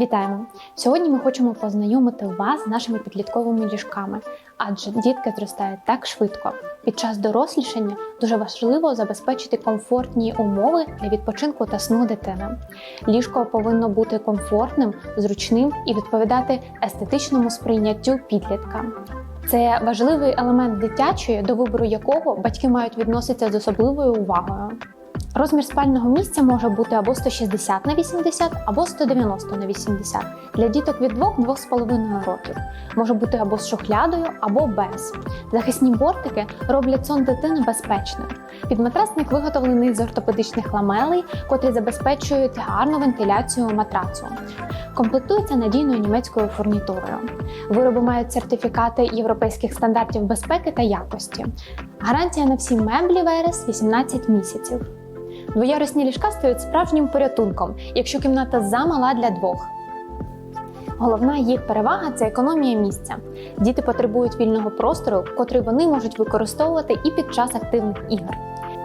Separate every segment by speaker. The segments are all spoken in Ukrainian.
Speaker 1: Вітаємо! Сьогодні ми хочемо познайомити вас з нашими підлітковими ліжками, адже дітки зростають так швидко. Під час дорослішання дуже важливо забезпечити комфортні умови для відпочинку та сну дитини. Ліжко повинно бути комфортним, зручним і відповідати естетичному сприйняттю підлітка. Це важливий елемент дитячої, до вибору якого батьки мають відноситися з особливою увагою. Розмір спального місця може бути або 160 на 80, або 190 на 80 для діток від 2-2,5 років. Може бути або з шухлядою, або без. Захисні бортики роблять сон дитини безпечним. Підматрасник виготовлений з ортопедичних ламелей, котрі забезпечують гарну вентиляцію матрацу. Комплектується надійною німецькою фурнітурою. Вироби мають сертифікати європейських стандартів безпеки та якості. Гарантія на всі меблі Верес 18 місяців. Двоярусні ліжка стають справжнім порятунком, якщо кімната замала для двох. Головна їх перевага це економія місця. Діти потребують вільного простору, котрий вони можуть використовувати і під час активних ігор.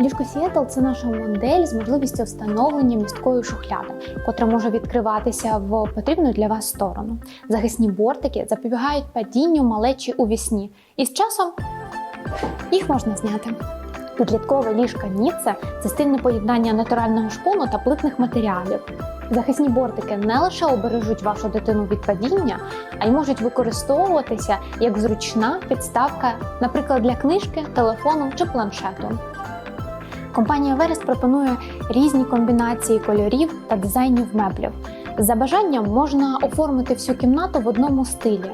Speaker 1: Ліжко Сіетл це наша модель з можливістю встановлення місткої шухляди, котра може відкриватися в потрібну для вас сторону. Захисні бортики запобігають падінню малечі у вісні, і з часом їх можна зняти. Підліткове ліжко Ніцца – це стильне поєднання натурального шпуну та плитних матеріалів. Захисні бортики не лише обережуть вашу дитину від падіння, а й можуть використовуватися як зручна підставка, наприклад, для книжки, телефону чи планшету. Компанія Верес пропонує різні комбінації кольорів та дизайнів меблів. За бажанням можна оформити всю кімнату в одному стилі.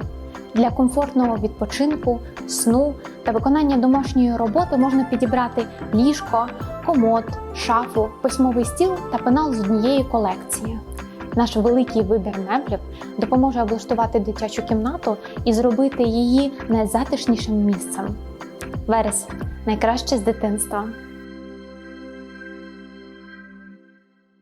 Speaker 1: Для комфортного відпочинку, сну та виконання домашньої роботи можна підібрати ліжко, комод, шафу, письмовий стіл та пенал з однієї колекції. Наш великий вибір меблів допоможе облаштувати дитячу кімнату і зробити її найзатишнішим місцем. Верес найкраще з дитинства.